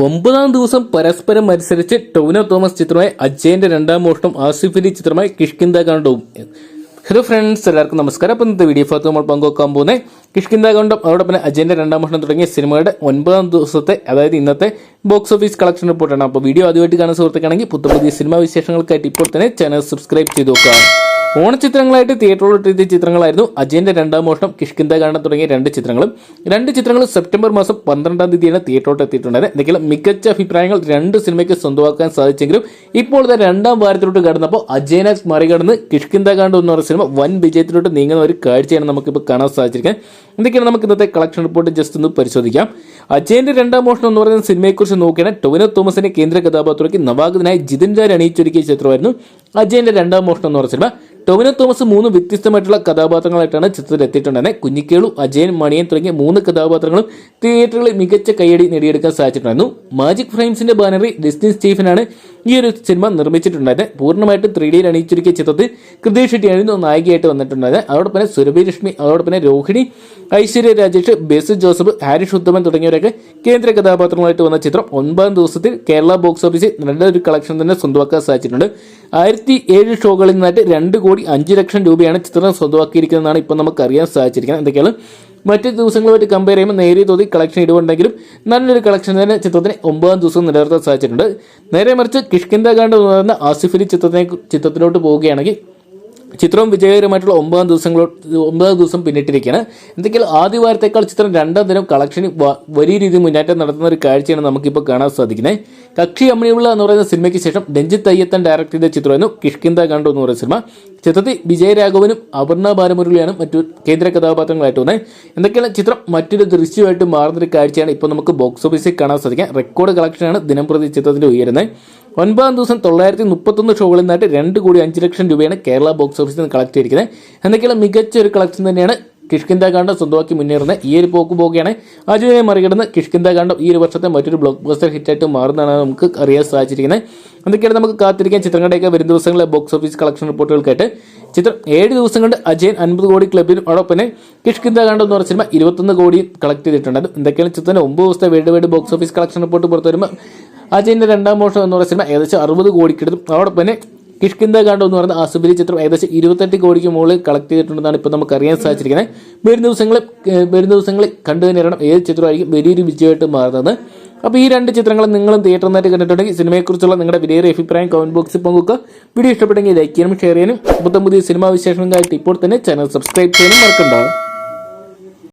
ഒമ്പതാം ദിവസം പരസ്പരം മത്സരിച്ച് ടോവിനോ തോമസ് ചിത്രമായ അജയന്റെ രണ്ടാം മോഷണം ആസിഫിന്റെ ചിത്രമായി കിഷ്കിന്ദ കണ്ടവും ഹലോ ഫ്രണ്ട്സ് എല്ലാവർക്കും നമസ്കാരം. അപ്പം ഇന്നത്തെ വീഡിയോ ഭാഗത്ത് നമ്മൾ പങ്കുവെക്കാൻ പോകുന്നത് കിഷ്കിന്ദ കണ്ടം അതോടൊപ്പം അജയന്റെ രണ്ടാം മോഷണം തുടങ്ങിയ സിനിമയുടെ ഒൻപതാം ദിവസത്തെ അതായത് ഇന്നത്തെ ബോക്സ് ഓഫീസ് കളക്ഷൻ റിപ്പോർട്ടാണ് അപ്പോൾ വീഡിയോ ആദ്യമായിട്ട് കാണുന്ന സുഹൃത്തുക്കാണെങ്കിൽ പുതിയ പുതിയ സിനിമാ വിശേഷങ്ങൾക്കായിട്ട് ഇപ്പോൾ തന്നെ ചാനൽ സബ്സ്ക്രൈബ് ചെയ്ത് നോക്കുക. ഓണച്ചിത്രങ്ങളായിട്ട് തിയേറ്ററിൽ എത്തിയ ചിത്രങ്ങളായിരുന്നു അജയന്റെ രണ്ടാം മോഷണം കിഷ്കിന്ത ഗാനം തുടങ്ങിയ രണ്ട് ചിത്രങ്ങളും. രണ്ട് ചിത്രങ്ങളും സെപ്റ്റംബർ മാസം പന്ത്രണ്ടാം തീയതിയാണ് തിയേറ്ററിൽ എത്തിയിട്ടുണ്ടായത്. എന്തെങ്കിലും മികച്ച അഭിപ്രായങ്ങൾ രണ്ട് സിനിമയ്ക്ക് സ്വന്തമാക്കാൻ സാധിച്ചെങ്കിലും ഇപ്പോൾ രണ്ടാം വാരത്തിലോട്ട് കടന്നപ്പോൾ അജയനെ മറികടന്ന് കിഷ്കിന്ത ഗാനം എന്ന് പറയുന്ന സിനിമ വൻ വിജയത്തിലോട്ട് നീങ്ങുന്ന ഒരു കാഴ്ചയാണ് നമുക്കിപ്പോൾ കാണാൻ സാധിച്ചിരിക്കുന്നത്. എന്തൊക്കെയാണ് നമുക്ക് ഇന്നത്തെ കളക്ഷൻ റിപ്പോർട്ട് ജസ്റ്റ് ഒന്ന് പരിശോധിക്കാം. അജയന്റെ രണ്ടാം മോഷണം എന്ന് പറയുന്ന സിനിമയെക്കുറിച്ച് നോക്കിയാൽ ടൊവിനോ തോമസിന്റെ കേന്ദ്ര കഥാപാത്രമാക്കി നവാഗതനായി ജിതിൻ രാജ് അണിയിച്ചൊരുക്കിയ ചിത്രമായിരുന്നു. അജയന്റെ രണ്ടാം മോഷണം എന്ന് പറഞ്ഞ സിനിമ. ടൊവിനോ തോമസ് മൂന്ന് വ്യത്യസ്തമായിട്ടുള്ള കഥാപാത്രങ്ങളായിട്ടാണ് ചിത്രത്തിൽ എത്തിയിട്ടുണ്ടായിരുന്നത് കുഞ്ഞിക്കേളു അജയൻ മണിയൻ തുടങ്ങിയ മൂന്ന് കഥാപാത്രങ്ങളും തിയേറ്ററുകളിൽ മികച്ച കൈയടി നേടിയെടുക്കാൻ സാധിച്ചിട്ടുണ്ടായിരുന്നു. മാജിക് ഫ്രെയിംസിന്റെ ബാനറിൽ ഡിസ്നി സ്റ്റീഫനാണ് ഈ ഒരു സിനിമ നിർമ്മിച്ചിട്ടുണ്ടായിരുന്നത് പൂർണമായിട്ട് ത്രീ ഡിയിൽ അണിയിച്ചൊരുക്കിയ ചിത്രത്തിൽ കൃതി ഷെട്ടിയായിരുന്നു നായികയായിട്ട് വന്നിട്ടുണ്ടായത് അതോടൊപ്പം തന്നെ സുരഭി ലക്ഷ്മി അതോടൊപ്പം തന്നെ രോഹിണി ഐശ്വര്യ രാജേഷ് ബെസ് ജോസഫ് ഹാരിഷ് ഉത്തമൻ തുടങ്ങിയവരൊക്കെ കേന്ദ്ര കഥാപാത്രങ്ങളായിട്ട് വന്ന ചിത്രം. ഒൻപതാം ദിവസത്തിൽ കേരള ബോക്സ് ഓഫീസിൽ നല്ലൊരു കളക്ഷൻ തന്നെ സ്വന്തമാക്കാൻ സാധിച്ചിട്ടുണ്ട്. ആയിരത്തി ഏഴ് ഷോകളിൽ നിന്നായിട്ട് രണ്ട് കോടി അഞ്ച് ലക്ഷം രൂപയാണ് ചിത്രം സ്വന്തമാക്കിയിരിക്കുന്നതെന്നാണ് ഇപ്പം നമുക്കറിയാൻ സാധിച്ചിരിക്കുന്നത്. എന്തൊക്കെയാണ്? മറ്റ് ദിവസങ്ങളുമായിട്ട് കമ്പയർ ചെയ്യുമ്പോൾ നേരിയ തോതിൽ കളക്ഷൻ ഇടിവുണ്ടെങ്കിലും നല്ലൊരു കളക്ഷൻ തന്നെ ചിത്രത്തിന് ഒമ്പതാം ദിവസം നിലനിർത്താൻ സാധിച്ചിട്ടുണ്ട്. നേരെ മറിച്ച് കിഷ്കിന്ദ കാണ്ട് എന്ന് പറയുന്ന ചിത്രത്തിനെ ചിത്രത്തിലോട്ട് പോവുകയാണെങ്കിൽ ചിത്രം വിജയകരമായിട്ടുള്ള ഒമ്പതാം ദിവസങ്ങളോ ഒമ്പതാം ദിവസം പിന്നിട്ടിരിക്കുകയാണ്. എന്തെങ്കിലും ആദ്യ വാരത്തേക്കാൾ ചിത്രം രണ്ടാം ദിനം കളക്ഷൻ വലിയ രീതിയിൽ മുന്നേറ്റം നടത്തുന്ന ഒരു കാഴ്ചയാണ് നമുക്കിപ്പോൾ കാണാൻ സാധിക്കുന്നത്. കക്ഷി അമ്മിയുള്ള എന്ന് പറയുന്ന സിനിമയ്ക്ക് ശേഷം രഞ്ജിത്ത് അയ്യത്തൻ ഡയറക്ട് ചെയ്ത ചിത്രമായിരുന്നു കിഷ്കിന്ദ കണ്ടു എന്ന് പറയുന്ന സിനിമ. ചിത്രത്തിൽ വിജയരാഘവനും അപർണ ബാലമുരളിയാണ് മറ്റു കേന്ദ്ര കഥാപാത്രങ്ങളായിട്ട് വന്നത്. എന്തൊക്കെയാണ് ചിത്രം? മറ്റൊരു ദൃശ്യമായിട്ട് മാറുന്നൊരു കാഴ്ചയാണ് ഇപ്പോൾ നമുക്ക് ബോക്സ് ഓഫീസിൽ കാണാൻ സാധിക്കുക. റെക്കോർഡ് കളക്ഷനാണ് ദിനം പ്രതി ചിത്രത്തിന്റെ ഉയരുന്നത്. ഒൻപതാം ദിവസം തൊള്ളായിരത്തി മുപ്പത്തൊന്ന് ഷോകളിൽ നിന്നായിട്ട് രണ്ട് കോടി അഞ്ച് ലക്ഷം രൂപയാണ് കേരള ബോക്സ് ഓഫീസിൽ നിന്ന് കളക്ട് ചെയ്തിരിക്കുന്നത്. എന്നൊക്കെയുള്ള മികച്ച ഒരു കളക്ഷൻ തന്നെയാണ് കിഷ്കിന്ദ കാണ്ഡം സ്വന്തമാക്കി മുന്നേറുന്ന ഈ ഒരു പോക്ക് പോവുകയാണ്. അജുവിനെ മറികടന്ന് കിഷ്കിന്ത കാണ്ഡം ഈ ഒരു വർഷത്തെ മറ്റൊരു ബ്ലോക്ക് ബസ്റ്റർ ഹിറ്റായിട്ട് മാറുന്നതാണ് നമുക്ക് അറിയാൻ സാധിച്ചിരിക്കുന്നത്. എന്തൊക്കെയാണ് നമുക്ക് കാത്തിരിക്കാൻ ചിത്രങ്ങളുടെയൊക്കെ വരും ദിവസങ്ങളിലെ ബോക്സ് ഓഫീസ് കളക്ഷൻ റിപ്പോർട്ടുകൾക്കായിട്ട് ചിത്രം ഏഴ് ദിവസം കൊണ്ട് അജയൻ അൻപത് കോടി ക്ലബിനും അതോടൊപ്പം തന്നെ കിഷ്കിന്ദ കാണ്ഡം എന്ന് പറഞ്ഞ സിനിമ ഇരുപത്തൊന്ന് കോടി കളക്ട് ചെയ്തിട്ടുണ്ട്. എന്തൊക്കെയാണ് ചിത്രം ഒമ്പത് ദിവസത്തെ world wide box office collection report പുറത്തു വരുമ്പോൾ അജയന്റെ രണ്ടാം മോഷം എന്ന് പറയുന്ന സിനിമ ഏകദേശം അറുപത് കോടിക്കെടുത്തും അതോടൊപ്പം തന്നെ കിഷ്കിന്ദ കാണ്ടോ എന്ന് പറയുന്ന അസുബിരി ചിത്രം ഏകദേശം ഇരുപത്തെട്ട് കോടിക്ക് മുകളിൽ കളക്ട് ചെയ്തിട്ടുണ്ടെന്നാണ് ഇപ്പോൾ നമുക്ക് അറിയാൻ സാധിച്ചിരിക്കുന്നത്. വരും ദിവസങ്ങളിൽ വരും ദിവസങ്ങളിൽ കണ്ടു തന്നെയാണ് ഏത് ചിത്രമായിരിക്കും വലിയൊരു വിജയമായിട്ട് മാറുന്നത്. അപ്പോൾ ഈ രണ്ട് ചിത്രങ്ങൾ നിങ്ങളും തിയേറ്ററിനായിട്ട് കണ്ടിട്ടുണ്ടെങ്കിൽ സിനിമയെക്കുറിച്ചുള്ള നിങ്ങളുടെ വിലയേറിയ അഭിപ്രായം കമന്റ് ബോക്സിൽ പങ്കുവെക്കുക. വീഡിയോ ഇഷ്ടപ്പെട്ടെങ്കിൽ ലൈക്ക് ചെയ്യാനും ഷെയർ ചെയ്യാനും. പുത്തം പുതിയ സിനിമാ വിശേഷങ്ങൾക്കായിട്ട് ഇപ്പോൾ തന്നെ ചാനൽ സബ്സ്ക്രൈബ് ചെയ്യാനും മറക്കണ്ടാവും